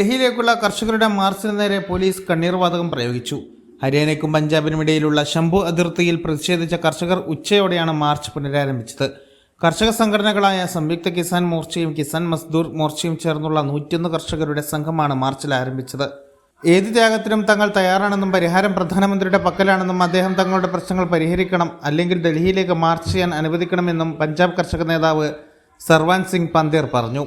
ഡൽഹിയിലേക്കുള്ള കർഷകരുടെ മാർച്ചിന് നേരെ പോലീസ് കണ്ണീർവാതകം പ്രയോഗിച്ചു. ഹരിയാനയ്ക്കും പഞ്ചാബിനും ഇടയിലുള്ള ശംഭു അതിർത്തിയിൽ പ്രതിഷേധിച്ച കർഷകർ ഉച്ചയോടെയാണ് മാർച്ച് പുനരാരംഭിച്ചത്. കർഷക സംഘടനകളായ സംയുക്ത കിസാൻ മോർച്ചയും കിസാൻ മസ്ദൂർ മോർച്ചയും ചേർന്നുള്ള നൂറ്റിയൊന്ന് കർഷകരുടെ സംഘമാണ് മാർച്ചിൽ ആരംഭിച്ചത്. ഏത് ത്യാഗത്തിനും തങ്ങൾ തയ്യാറാണെന്നും പരിഹാരം പ്രധാനമന്ത്രിയുടെ പക്കലാണെന്നും അദ്ദേഹം തങ്ങളുടെ പ്രശ്നങ്ങൾ പരിഹരിക്കണം അല്ലെങ്കിൽ ഡൽഹിയിലേക്ക് മാർച്ച് ചെയ്യാൻ അനുവദിക്കണമെന്നും പഞ്ചാബ് കർഷക നേതാവ് സർവാൻ സിംഗ് പന്തേർ പറഞ്ഞു.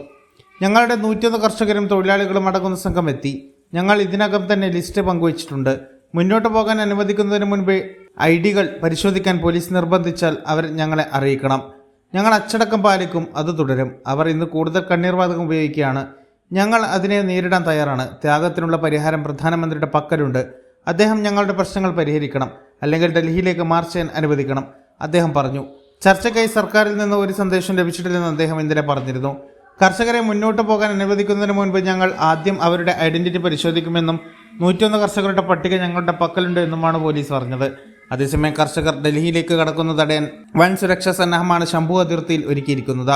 ഞങ്ങളുടെ നൂറ്റൊന്ന് കർഷകരും തൊഴിലാളികളും അടങ്ങുന്ന സംഘം എത്തി. ഞങ്ങൾ ഇതിനകം തന്നെ ലിസ്റ്റ് പങ്കുവച്ചിട്ടുണ്ട്. മുന്നോട്ട് പോകാൻ അനുവദിക്കുന്നതിന് മുൻപ് ഐ ഡികൾ പരിശോധിക്കാൻ പോലീസ് നിർബന്ധിച്ചാൽ അവർ ഞങ്ങളെ അറിയിക്കണം. ഞങ്ങൾ അച്ചടക്കം പാലിക്കും അത് തുടരും. അവർ ഇന്ന് കൂടുതൽ കണ്ണീർവാതകം ഉപയോഗിക്കുകയാണ്. ഞങ്ങൾ അതിനെ നേരിടാൻ തയ്യാറാണ്. ത്യാഗത്തിനുള്ള പരിഹാരം പ്രധാനമന്ത്രിയുടെ പക്കലുണ്ട്. അദ്ദേഹം ഞങ്ങളുടെ പ്രശ്നങ്ങൾ പരിഹരിക്കണം. അല്ലെങ്കിൽ ഡൽഹിയിലേക്ക് മാർച്ച് ചെയ്യാൻ അനുവദിക്കണം. അദ്ദേഹം പറഞ്ഞു. ചർച്ചയ്ക്കായി സർക്കാരിൽ നിന്ന് ഒരു സന്ദേശം ലഭിച്ചിട്ടില്ലെന്ന് അദ്ദേഹം ഇന്നലെ പറഞ്ഞിരുന്നു. കർഷകരെ മുന്നോട്ട് പോകാൻ അനുവദിക്കുന്നതിന് മുൻപ് ഞങ്ങൾ ആദ്യം അവരുടെ ഐഡന്റിറ്റി പരിശോധിക്കുമെന്നും നൂറ്റൊന്ന് കർഷകരുടെ പട്ടിക ഞങ്ങളുടെ പക്കലുണ്ട് എന്നുമാണ് പോലീസ് പറഞ്ഞത്. അതേസമയം കർഷകർ ഡൽഹിയിലേക്ക് കടക്കുന്നത് തടയാൻ വൻ സുരക്ഷാ സന്നാഹമാണ് ശംഭു അതിർത്തിയിൽ ഒരുക്കിയിരിക്കുന്നത്.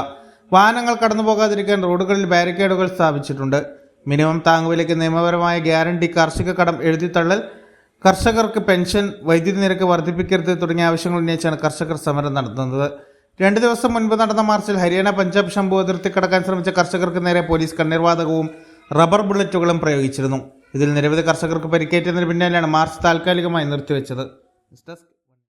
വാഹനങ്ങൾ കടന്നു പോകാതിരിക്കാൻ റോഡുകളിൽ ബാരിക്കേഡുകൾ സ്ഥാപിച്ചിട്ടുണ്ട്. മിനിമം താങ്ങുവിലയ്ക്ക് നിയമപരമായ ഗ്യാരണ്ടി കാർഷിക കടം എഴുതിത്തള്ളൽ കർഷകർക്ക് പെൻഷൻ വൈദ്യുതി നിരക്ക് വർദ്ധിപ്പിക്കരുത് തുടങ്ങിയ ആവശ്യങ്ങൾ ഉന്നയിച്ചാണ് കർഷകർ സമരം നടത്തുന്നത്. രണ്ട് ദിവസം മുൻപ് നടന്ന മാർച്ചിൽ ഹരിയാന പഞ്ചാബ് ശംഭു അതിർത്തി കടക്കാൻ ശ്രമിച്ച കർഷകർക്ക് നേരെ പോലീസ് കണ്ണീർവാതകവും റബ്ബർ ബുള്ളറ്റുകളും പ്രയോഗിച്ചിരുന്നു. ഇതിൽ നിരവധി കർഷകർക്ക് പരിക്കേറ്റതിന് പിന്നാലെയാണ് മാർച്ച് താൽക്കാലികമായി നിർത്തിവെച്ചത്.